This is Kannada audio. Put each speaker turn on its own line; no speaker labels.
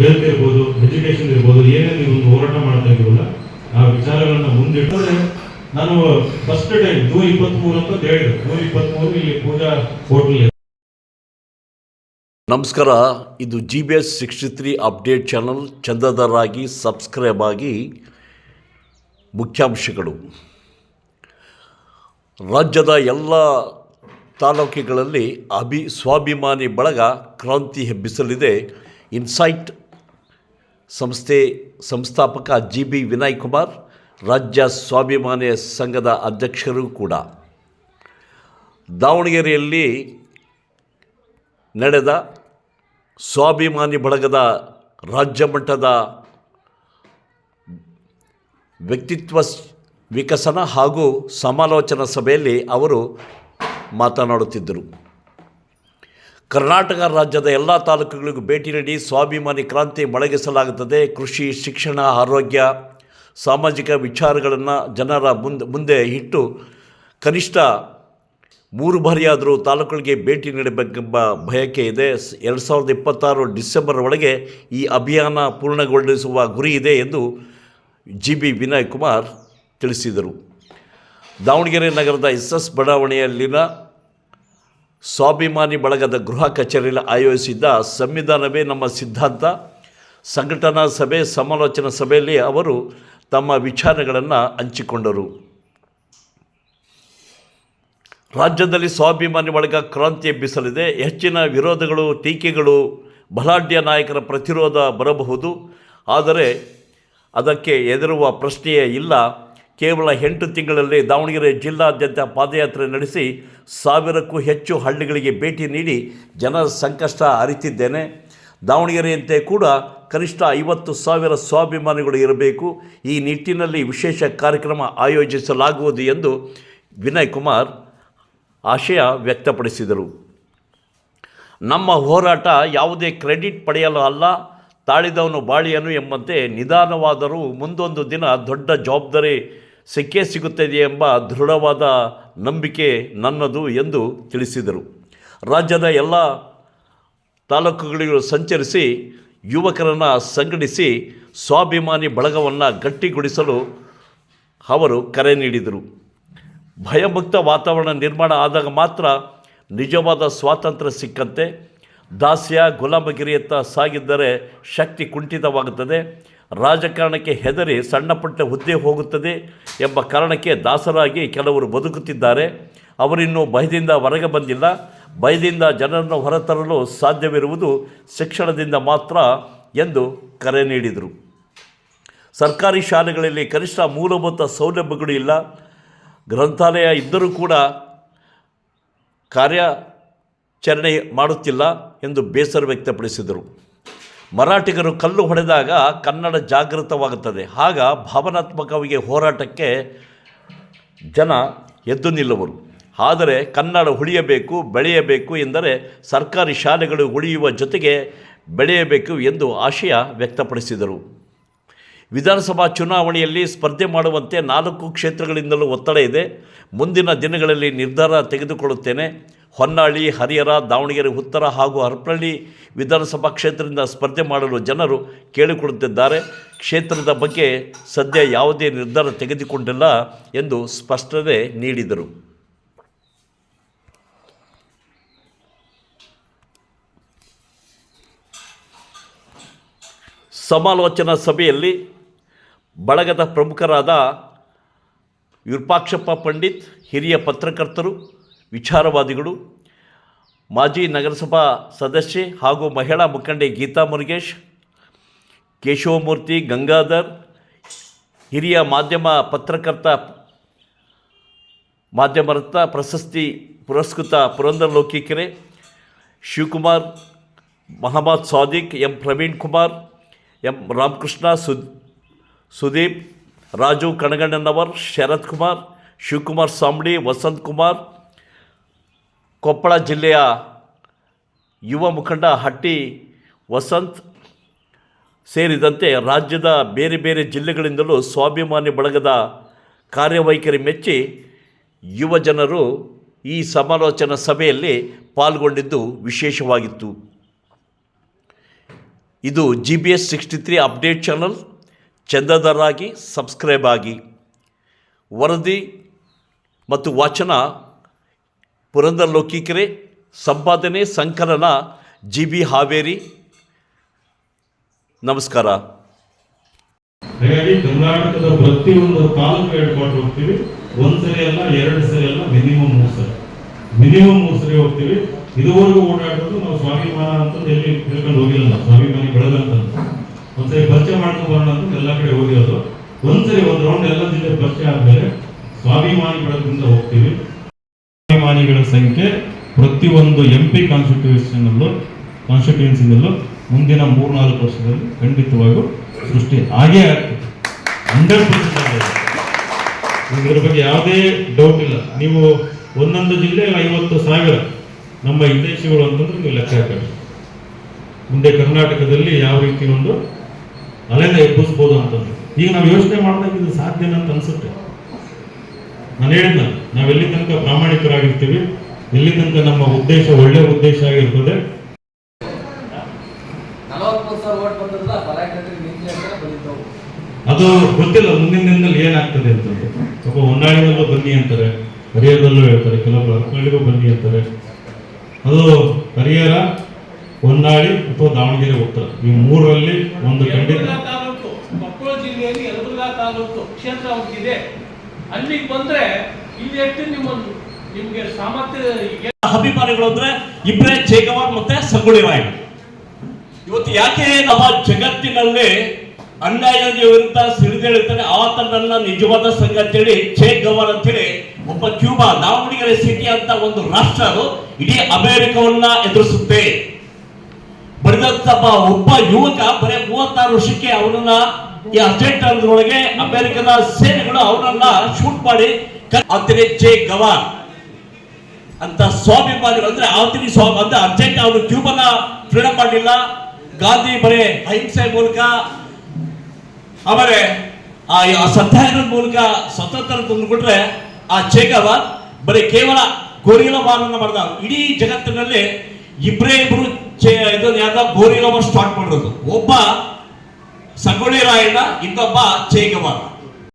ಹೆಲ್ತ್ ಇರ್ಬೋದು ಎಜುಕೇಶನ್ ಇರ್ಬೋದು ಏನೇ ನೀವು ಹೋರಾಟ ಮಾಡ್ತಾ ಇದ್ದೀವಲ್ಲ ಆ ವಿಚಾರಗಳನ್ನ ಮುಂದಿಟ್ಟರೆ ನಾನು ಫಸ್ಟ್ ಟೈಮ್ ಜೂನ್ ಇಪ್ಪತ್ತ್ಮೂರು ಅಂತ ಹೇಳಿದೆ ಜೂನ್ ಇಪ್ಪತ್ತ್ಮೂರು ಇಲ್ಲಿ ಪೂಜಾ ಹೋಟೆಲ್
ನಮಸ್ಕಾರ. ಇದು G B S sixty three update channel ಚಂದದರಾಗಿ subscribe ಆಗಿ ಮುಖ್ಯಾಂಶಗಳು. ರಾಜ್ಯದ ಎಲ್ಲ ತಾಲೂಕುಗಳಲ್ಲಿ ಅಭಿ, ಸ್ವಾಭಿಮಾನಿ ಬಳಗ ಕ್ರಾಂತಿ ಹೆಬ್ಬಿಸಲಿದೆ. ಇನ್ಸೈಟ್ ಸಂಸ್ಥೆ ಸಂಸ್ಥಾಪಕ ಜಿ ಬಿ ವಿನಯ್ ಕುಮಾರ್, ರಾಜ್ಯ ಸ್ವಾಭಿಮಾನಿ ಸಂಘದ ಅಧ್ಯಕ್ಷರು ಕೂಡ. ದಾವಣಗೆರೆಯಲ್ಲಿ ನಡೆದ ಸ್ವಾಭಿಮಾನಿ ಬಳಗದ ರಾಜ್ಯ ಮಟ್ಟದ ವ್ಯಕ್ತಿತ್ವ ವಿಕಸನ ಹಾಗೂ ಸಮಾಲೋಚನಾ ಸಭೆಯಲ್ಲಿ ಅವರು ಮಾತನಾಡುತ್ತಿದ್ದರು. ಕರ್ನಾಟಕ ರಾಜ್ಯದ ಎಲ್ಲ ತಾಲೂಕುಗಳಿಗೂ ಭೇಟಿ ನೀಡಿ ಸ್ವಾಭಿಮಾನಿ ಕ್ರಾಂತಿ ಮೊಳಗಿಸಲಾಗುತ್ತದೆ. ಕೃಷಿ, ಶಿಕ್ಷಣ, ಆರೋಗ್ಯ, ಸಾಮಾಜಿಕ ವಿಚಾರಗಳನ್ನು ಜನರ ಮುಂದೆ ಮುಂದೆ ಇಟ್ಟು ಕನಿಷ್ಠ ಮೂರು ಬಾರಿಯಾದರೂ ತಾಲೂಕುಗಳಿಗೆ ಭೇಟಿ ನೀಡಬೇಕೆಂಬ ಬಯಕೆ ಇದೆ. ಎರಡು ಸಾವಿರದ ಇಪ್ಪತ್ತಾರು ಡಿಸೆಂಬರ್ ಒಳಗೆ ಈ ಅಭಿಯಾನ ಪೂರ್ಣಗೊಳಿಸುವ ಗುರಿ ಇದೆ ಎಂದು ಜಿ ಬಿ ವಿನಯ್ ಕುಮಾರ್ ತಿಳಿಸಿದರು. ದಾವಣಗೆರೆ ನಗರದ ಎಸ್ ಎಸ್ ಬಡಾವಣೆಯಲ್ಲಿನ ಸ್ವಾಭಿಮಾನಿ ಬಳಗದ ಗೃಹ ಕಚೇರಿಯಲ್ಲಿ ಆಯೋಜಿಸಿದ್ದ ಸಂವಿಧಾನವೇ ನಮ್ಮ ಸಿದ್ಧಾಂತ. ಸಂಘಟನಾ ಸಭೆ, ಸಮಾಲೋಚನಾ ಸಭೆಯಲ್ಲಿ ಅವರು ತಮ್ಮ ವಿಚಾರಗಳನ್ನು ಹಂಚಿಕೊಂಡರು. ರಾಜ್ಯದಲ್ಲಿ ಸ್ವಾಭಿಮಾನಿ ಬಳಗ ಕ್ರಾಂತಿ ಎಬ್ಬಿಸಲಿದೆ. ಹೆಚ್ಚಿನ ವಿರೋಧಗಳು, ಟೀಕೆಗಳು, ಬಲಾಢ್ಯ ನಾಯಕರ ಪ್ರತಿರೋಧ ಬರಬಹುದು. ಆದರೆ ಅದಕ್ಕೆ ಎದುರುವ ಪ್ರಶ್ನೆಯೇ ಇಲ್ಲ. ಕೇವಲ ಎಂಟು ತಿಂಗಳಲ್ಲಿ ದಾವಣಗೆರೆ ಜಿಲ್ಲಾದ್ಯಂತ ಪಾದಯಾತ್ರೆ ನಡೆಸಿ ಸಾವಿರಕ್ಕೂ ಹೆಚ್ಚು ಹಳ್ಳಿಗಳಿಗೆ ಭೇಟಿ ನೀಡಿ ಜನರ ಸಂಕಷ್ಟ ಅರಿತಿದ್ದೇನೆ. ದಾವಣಗೆರೆಯಂತೆ ಕೂಡ ಕನಿಷ್ಠ ಐವತ್ತು ಸಾವಿರ ಸ್ವಾಭಿಮಾನಿಗಳು ಇರಬೇಕು. ಈ ನಿಟ್ಟಿನಲ್ಲಿ ವಿಶೇಷ ಕಾರ್ಯಕ್ರಮ ಆಯೋಜಿಸಲಾಗುವುದು ಎಂದು ವಿನಯ್ ಕುಮಾರ್ ಆಶಯ ವ್ಯಕ್ತಪಡಿಸಿದರು. ನಮ್ಮ ಹೋರಾಟ ಯಾವುದೇ ಕ್ರೆಡಿಟ್ ಪಡೆಯಲು ಅಲ್ಲ, ತಾಳಿದವನು ಬಾಳಿಯನು ಎಂಬಂತೆ ನಿಧಾನವಾದರೂ ಮುಂದೊಂದು ದಿನ ದೊಡ್ಡ ಜವಾಬ್ದಾರಿ ಸಿಕ್ಕೇ ಸಿಗುತ್ತದೆ ಎಂಬ ದೃಢವಾದ ನಂಬಿಕೆ ನನ್ನದು ಎಂದು ತಿಳಿಸಿದರು. ರಾಜ್ಯದ ಎಲ್ಲ ತಾಲೂಕುಗಳಿಗೂ ಸಂಚರಿಸಿ ಯುವಕರನ್ನು ಸಂಘಟಿಸಿ ಸ್ವಾಭಿಮಾನಿ ಬಳಗವನ್ನು ಗಟ್ಟಿಗೊಳಿಸಲು ಅವರು ಕರೆ ನೀಡಿದರು. ಭಯಮುಕ್ತ ವಾತಾವರಣ ನಿರ್ಮಾಣ ಆದಾಗ ಮಾತ್ರ ನಿಜವಾದ ಸ್ವಾತಂತ್ರ್ಯ ಸಿಕ್ಕಂತೆ ದಾಸ್ಯ ಗುಲಾಮಗಿರಿಯತ್ತ ಸಾಗಿದ್ದರೆ ಶಕ್ತಿ ಕುಂಠಿತವಾಗುತ್ತದೆ. ರಾಜಕಾರಣಕ್ಕೆ ಹೆದರಿ ಸಣ್ಣಪುಟ್ಟ ಹುದ್ದೆ ಹೋಗುತ್ತದೆ ಎಂಬ ಕಾರಣಕ್ಕೆ ದಾಸರಾಗಿ ಕೆಲವರು ಬದುಕುತ್ತಿದ್ದಾರೆ. ಅವರಿನ್ನೂ ಭಯದಿಂದ ಹೊರಗೆ ಬಂದಿಲ್ಲ. ಭಯದಿಂದ ಜನರನ್ನು ಹೊರತರಲು ಸಾಧ್ಯವಿರುವುದು ಶಿಕ್ಷಣದಿಂದ ಮಾತ್ರ ಎಂದು ಕರೆ ನೀಡಿದರು. ಸರ್ಕಾರಿ ಶಾಲೆಗಳಲ್ಲಿ ಕನಿಷ್ಠ ಮೂಲಭೂತ ಸೌಲಭ್ಯಗಳು ಇಲ್ಲ. ಗ್ರಂಥಾಲಯ ಇದ್ದರೂ ಕೂಡ ಕಾರ್ಯಾಚರಣೆ ಮಾಡುತ್ತಿಲ್ಲ ಎಂದು ಬೇಸರ ವ್ಯಕ್ತಪಡಿಸಿದರು. ಮರಾಠಿಗರು ಕಲ್ಲು ಹೊಡೆದಾಗ ಕನ್ನಡ ಜಾಗೃತವಾಗುತ್ತದೆ. ಆಗ ಭಾವನಾತ್ಮಕವಾಗಿ ಹೋರಾಟಕ್ಕೆ ಜನ ಎದ್ದು ನಿಲ್ಲುವರು. ಆದರೆ ಕನ್ನಡ ಉಳಿಯಬೇಕು, ಬೆಳೆಯಬೇಕು ಎಂದರೆ ಸರ್ಕಾರಿ ಶಾಲೆಗಳು ಉಳಿಯುವ ಜೊತೆಗೆ ಬೆಳೆಯಬೇಕು ಎಂದು ಆಶಯ ವ್ಯಕ್ತಪಡಿಸಿದರು. ವಿಧಾನಸಭಾ ಚುನಾವಣೆಯಲ್ಲಿ ಸ್ಪರ್ಧೆ ಮಾಡುವಂತೆ ನಾಲ್ಕು ಕ್ಷೇತ್ರಗಳಿಂದಲೂ ಒತ್ತಡ ಇದೆ. ಮುಂದಿನ ದಿನಗಳಲ್ಲಿ ನಿರ್ಧಾರ ತೆಗೆದುಕೊಳ್ಳುತ್ತೇನೆ. ಹೊನ್ನಾಳಿ, ಹರಿಹರ, ದಾವಣಗೆರೆ, ಉತ್ತರ ಹಾಗೂ ಹರಪಳ್ಳಿ ವಿಧಾನಸಭಾ ಕ್ಷೇತ್ರದಿಂದ ಸ್ಪರ್ಧೆ ಮಾಡಲು ಜನರು ಕೇಳಿಕೊಳ್ಳುತ್ತಿದ್ದಾರೆ. ಕ್ಷೇತ್ರದ ಬಗ್ಗೆ ಸದ್ಯ ಯಾವುದೇ ನಿರ್ಧಾರ ತೆಗೆದುಕೊಂಡಿಲ್ಲ ಎಂದು ಸ್ಪಷ್ಟನೆ ನೀಡಿದರು. ಸಮಾಲೋಚನಾ ಸಭೆಯಲ್ಲಿ ಬಳಗದ ಪ್ರಮುಖರಾದ ವಿರೂಪಾಕ್ಷಪ್ಪ ಪಂಡಿತ್, ಹಿರಿಯ ಪತ್ರಕರ್ತರು, ವಿಚಾರವಾದಿಗಳು, ಮಾಜಿ ನಗರಸಭಾ ಸದಸ್ಯೆ ಹಾಗೂ ಮಹಿಳಾ ಮುಖಂಡೆ ಗೀತಾ ಮುರುಗೇಶ್, ಕೇಶವಮೂರ್ತಿ ಗಂಗಾಧರ್, ಹಿರಿಯ ಮಾಧ್ಯಮ ಪತ್ರಕರ್ತ ಮಾಧ್ಯಮರತ್ನ ಪ್ರಶಸ್ತಿ ಪುರಸ್ಕೃತ ಪುರಂದರ ಲೋಕಿಕೆರೆ ಶಿವಕುಮಾರ್, ಮಹಮ್ಮದ್ ಸಾದಿಕ್, ಎಂ. ಪ್ರವೀಣ್ ಕುಮಾರ್, ಎಂ. ರಾಮಕೃಷ್ಣ, ಸುದ್ ಸುದೀಪ್, ರಾಜು ಕಣಗಣ್ಣನವರ್, ಶರತ್ ಕುಮಾರ್, ಶಿವಕುಮಾರ್ ಸಾಂಬಡಿ ವಸಂತ್ ಕುಮಾರ್. ಕೊಪ್ಪಳ ಜಿಲ್ಲೆಯ ಯುವ ಮುಖಂಡ ಹಟ್ಟಿ ವಸಂತ್ ಸೇರಿದಂತೆ ರಾಜ್ಯದ ಬೇರೆ ಬೇರೆ ಜಿಲ್ಲೆಗಳಿಂದಲೂ ಸ್ವಾಭಿಮಾನಿ ಬಳಗದ ಕಾರ್ಯವೈಖರಿ ಮೆಚ್ಚಿ ಯುವ ಜನರು ಈ ಸಮಾಲೋಚನಾ ಸಭೆಯಲ್ಲಿ ಪಾಲ್ಗೊಂಡಿದ್ದು ವಿಶೇಷವಾಗಿತ್ತು.
ಇದು G B S sixty three update channel ಚಂದದಾರರಾಗಿ subscribe ಆಗಿ, ವರದಿ ಮತ್ತು ವಾಚನ ಪುರಂದರ್ ಲೋಕಿಕರೆ ಸಂಪಾದನೆ ಸಂಕಲನ, ಜಿ ಬಿ ಹಾವೇರಿ. ನಮಸ್ಕಾರ.
ಹಾಗಾಗಿ ಕರ್ನಾಟಕದ ಪ್ರತಿಯೊಂದು ತಾಲೂಕು ಹೇಳ್ಕೊಂಡು ಹೋಗ್ತೀವಿ. ಒಂದ್ಸರಿ ಅಲ್ಲ, ಎರಡು ಸರಿ ಅಲ್ಲ ಮಿನಿಮಮ್ ಮೂರು ಸರಿ. ಮಿನಿಮಮ್ ಮೂರು ಸರಿ ಹೋಗ್ತೀವಿ. ಇದುವರೆಗೂ ಓಡಾಡೋದು ನಾವು ಸ್ವಾಭಿಮಾನ ಅಂತ ಎಲ್ಲಿ ತಿಳ್ಕೊಂಡು ಹೋಗಿಲ್ಲ ಸ್ವಾಭಿಮಾನಿ ಬೆಳೆದಂತ ಒಂದ್ಸರಿ ಪರಿಚಯ ಮಾಡ್ಕೊಂಡು ಅಂತ ಎಲ್ಲ ಕಡೆ ಹೋಗಿರೋದು. ಒಂದ್ಸರಿ ಒಂದು ರೌಂಡ್ ಎಲ್ಲ ಜಿಲ್ಲೆ ಪರಿಚಯ ಆದ್ಮೇಲೆ ಸ್ವಾಭಿಮಾನಿಗಳಿಂದ ಹೋಗ್ತೀವಿ. ಸ್ವಾಭಿಮಾನಿಗಳ ಸಂಖ್ಯೆ ಪ್ರತಿಯೊಂದು ಎಂ ಪಿ ಕಾನ್ಸ್ಟಿಟ್ಯೂಷನಲ್ಲೂ ಕಾನ್ಸ್ಟಿಟ್ಯೂನ್ಸಿನಲ್ಲೂ ಮುಂದಿನ ಮೂರ್ನಾಲ್ಕು ವರ್ಷದಲ್ಲಿ ಖಂಡಿತವಾಗೂ ಸೃಷ್ಟಿ ಹಾಗೇ ಆಗ್ತದೆ. ಹಂಡ್ರೆಡ್ ಪರ್ಸೆಂಟ್ ಇದ್ರ ಬಗ್ಗೆ ಯಾವುದೇ ಡೌಟ್ ಇಲ್ಲ. ನೀವು ಒಂದೊಂದು ಜಿಲ್ಲೆ ಐವತ್ತು ಸಾವಿರ ನಮ್ಮ ಹಿತೈಷಿಗಳು ಅಂತಂದ್ರೆ ನೀವು ಲೆಕ್ಕ ಹಾಕಬೇಕು. ಮುಂದೆ ಕರ್ನಾಟಕದಲ್ಲಿ ಯಾವ ರೀತಿ ಒಂದು ಅಲೆನ ಎಬ್ಬಿಸ್ಬೋದು ಅಂತಂದ್ರೆ. ಈಗ ನಾವು ಯೋಚನೆ ಮಾಡಿದಾಗ ಇದು ಸಾಧ್ಯನ ಅಂತ ಅನ್ಸುತ್ತೆ. ನಾನು ಹೇಳಿದ್ನ ನಾವು ಎಲ್ಲಿ ತನಕ ಪ್ರಾಮಾಣಿಕರಾಗಿರ್ತೀವಿ ಎಲ್ಲಿ ತನಕ ನಮ್ಮ ಉದ್ದೇಶ ಒಳ್ಳೆ ಉದ್ದೇಶ ಆಗಿರ್ತದೆ. ಅದು ಗೊತ್ತಿಲ್ಲ ಮುಂದಿನ ದಿನದಲ್ಲಿ ಏನಾಗ್ತದೆ ಅಂತಂದು ಸ್ವಲ್ಪ ಹೊನ್ನಾಳಿನಲ್ಲೂ ಬನ್ನಿ ಅಂತಾರೆ ಹರಿಹರದಲ್ಲೂ ಹೇಳ್ತಾರೆ ಕೆಲವೊಬ್ಬರು ಹರಪಳ್ಳಿಗೂ ಬನ್ನಿ ಅಂತಾರೆ. ಅದು ಹರಿಹರ ಹೊನ್ನಾಳಿ ಅಥವಾ ದಾವಣಗೆರೆ ಉತ್ತರ. ಈ ಮೂರರಲ್ಲಿ ಒಂದು ಖಂಡಿತ.
ತಾಲೂಕು ಕೊಪ್ಪಳ ಜಿಲ್ಲೆಯಲ್ಲಿ ಯಲಬುರ್ಗಾ ತಾಲೂಕು ಕ್ಷೇತ್ರ ಒಂದಿದೆ ಅಲ್ಲಿಗೆ ಬಂದ್ರೆ ಇಲ್ಲಿ ಎಷ್ಟು ನಿಮ್ಮ ನಿಮ್ಗೆ ಸಾಮರ್ಥ್ಯ
ಅಭಿಮಾನಿಗಳು ಅಂದ್ರೆ ಇಬ್ರೇ ಜೇಗವಾರ್ ಮತ್ತೆ ಸಂಗೊಳ್ಳಿ ರಾಯಣ್ಣ ಇವತ್ತು ಯಾಕೆ ನಮ್ಮ ಜಗತ್ತಿನಲ್ಲಿ ಅನ್ಯಾಯದ ವಿರುದ್ಧ ಸಿಡಿದೇಳುತ್ತಾನೆ ಆತ ನನ್ನ ನಿಜವಾದ ಸಂಘ ಅಂತೇಳಿ ಚೇ ಅಂತ ಅಂತೇಳಿ ಒಬ್ಬ ಕ್ಯೂಬಾ ದಾವಣಗೆರೆ ಸಿಟಿ ಅಂತ ಒಂದು ರಾಷ್ಟ್ರ ಅದು. ಇಡೀ ಅಮೆರಿಕವನ್ನ ಎದುರಿಸುತ್ತೆ. ಬಡಿದಂತ ಒಬ್ಬ ಯುವಕ ಬರೀ ಮೂವತ್ತಾರು ವರ್ಷಕ್ಕೆ ಅವನನ್ನ ಈ ಅರ್ಜೆಂಟ್ ಅಂದ್ರೊಳಗೆ ಅಮೆರಿಕದ ಸೇನೆಗಳು ಅವನನ್ನ ಶೂಟ್ ಮಾಡಿ ಅಂತಾನೆ ಚೇ ಗವಾರ್ ಅಂತ ಸ್ವಾಭಿಮಾನಿಗಳು ಅಂದ್ರೆ ಆತನಿ ಸ್ವಾಮಿ ಅಂದ್ರೆ ಅರ್ಜೆಂಟ್ ಅವರು ಕ್ಯೂಬನ ಫ್ರೀಡಮ್ ಮಾಡಲಿಲ್ಲ. ಗಾಂಧಿ ಬರೇ ಅಹಿಂಸೆ ಮೂಲಕ ಆಮೇಲೆ ಆ ಸತ್ಯಾಗ್ರಹದ ಮೂಲಕ ಸ್ವತಂತ್ರ ತಂದುಕೊಟ್ರೆ ಆ ಚೇಗವ ಬರೀ ಕೇವಲ ಗೋರಿಲವಾರನ್ನ ಮಾಡಿದ. ಇಡೀ ಜಗತ್ತಿನಲ್ಲಿ ಇಬ್ಬರೇ ಇಬ್ರು ಚೇ ಇದು ಯಾವ್ದೋ ಗೋರಿಲವ ಸ್ಟಾರ್ಟ್ ಮಾಡಿರೋದು. ಒಬ್ಬ ಸಂಗೊಳ್ಳಿ ರಾಯಣ್ಣ ಇನ್ನೊಬ್ಬ ಚೇಗವ